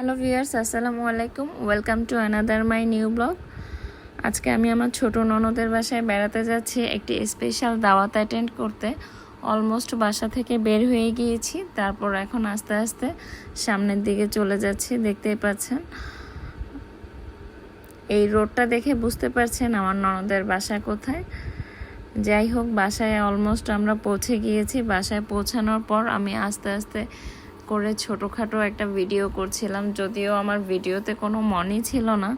Hello viewers আসসালামু আলাইকুম। Welcome to another my new blog আজকে আমি আমার ছোট ননদের বাসায় বেড়াতে যাচ্ছি একটি স্পেশাল দাওয়াত অ্যাটেন্ড করতে। অলমোস্ট বাসা থেকে বের হয়ে গিয়েছি, তারপর এখন আস্তে আস্তে সামনের দিকে চলে যাচ্ছি, দেখতেই পাচ্ছেন। এই রোডটা দেখে বুঝতে পারছেন আমার ননদের বাসা কোথায়। যাই হোক, বাসায় অলমোস্ট আমরা পৌঁছে গিয়েছি। বাসায় পৌঁছানোর পর আমি আস্তে আস্তে করে ছোটোখাটো একটা ভিডিও করছিলাম। যদিও আমার ভিডিওতে কোনো মনই ছিল না,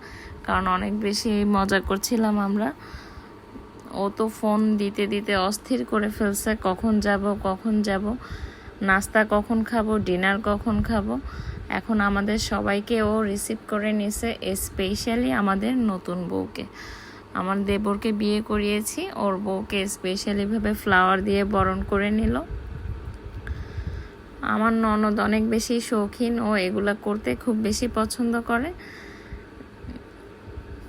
কারণ অনেক বেশি মজা করছিলাম আমরা। ও তো ফোন দিতে দিতে অস্থির করে ফেলছে, কখন যাব কখন যাব, নাস্তা কখন খাব ডিনার কখন খাব। এখন আমাদের সবাইকে ও রিসিভ করে নিছে স্পেশালি আমাদের নতুন বউকে। আমার দেবরকে বিয়ে করিয়েছি, ওর বউকে স্পেশালিভাবে ফ্লাওয়ার দিয়ে বরণ করে নিল। আমার ননদ অনেক বেশি শৌখিন ও এগুলা করতে খুব বেশি পছন্দ করে।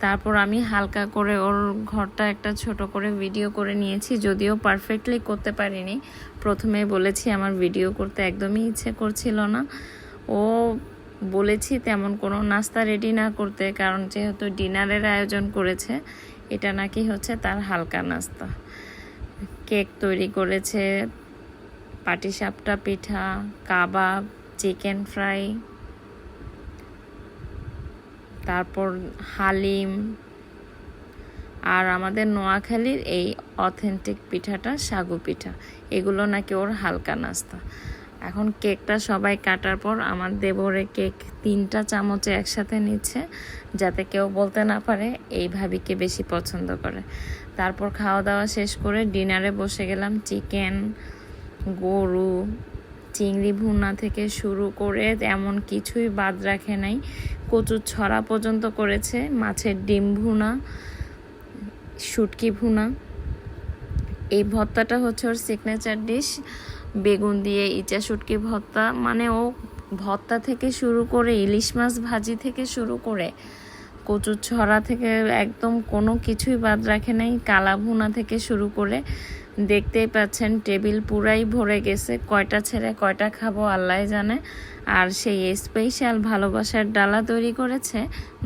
তারপর আমি হালকা করে ওর ঘরটা একটা ছোট করে ভিডিও করে নিয়েছি, যদিও পারফেক্টলি করতে পারিনি। প্রথমে বলেছি আমার ভিডিও করতে একদমই ইচ্ছে করছিল না। ও বলেছি তেমন কোনো নাস্তা রেডি না করতে, কারণ যেহেতু ডিনারের আয়োজন করেছে, এটা নাকি হচ্ছে তার হালকা নাস্তা। কেক তৈরি করেছে পাটিসাপটা পিঠা, কাবাব, চিকেন ফ্রাই, তারপর হালিম আর আমাদের নোয়াখালীর এই অথেন্টিক পিঠাটা সাগু পিঠা। এগুলো নাকি ওর হালকা নাস্তা। এখন কেকটা সবাই কাটার পর আমার দেবরে কেক তিনটা চামচে একসাথে নিচ্ছে, যাতে কেউ বলতে না পারে এই ভাবিকে বেশি পছন্দ করে। তারপর খাওয়া দাওয়া শেষ করে ডিনারে বসে গেলাম চিকেন গরু, চিংড়ি ভুনা থেকে শুরু করে এমন কিছুই বাদ রাখে নাই। কচুর ছড়া পর্যন্ত করেছে, মাছের ডিম ভুনা, শুটকি ভুনা। এই ভর্তাটা হচ্ছে ওর সিগনেচার ডিশ বেগুন দিয়ে ইচা শুটকি ভর্তা মানে ও ভর্তা থেকে শুরু করে, ইলিশ মাছ ভাজি থেকে শুরু করে, কচুর ছড়া থেকে একদম কোনো কিছুই বাদ রাখে নাই। কালা ভুনা থেকে শুরু করে দেখতেই পাচ্ছেন, টেবিল পুরাই ভরে গেছে। কয়টা ছেড়ে কয়টা খাব, আল্লাহ জানে। আর সেই স্পেশাল ভালোবাসার ডালা তৈরি করেছে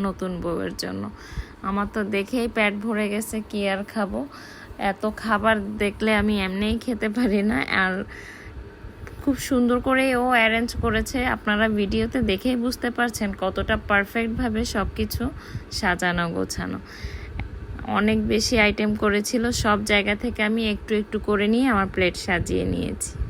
নতুন বউয়ের জন্য। আমার তো দেখেই পেট ভরে গেছে, কি আর খাব? এত খাবার দেখলে আমি এমনিই খেতে পারি না। আর খুব সুন্দর করে ও অ্যারেঞ্জ করেছে। আপনারা ভিডিওতে দেখেই বুঝতে পারছেন কতটা পারফেক্টভাবে সব কিছু সাজানো গোছানো। অনেক বেশি আইটেম করেছিল, সব জায়গা থেকে আমি একটু একটু করে নিয়ে আমার প্লেট সাজিয়ে নিয়েছি।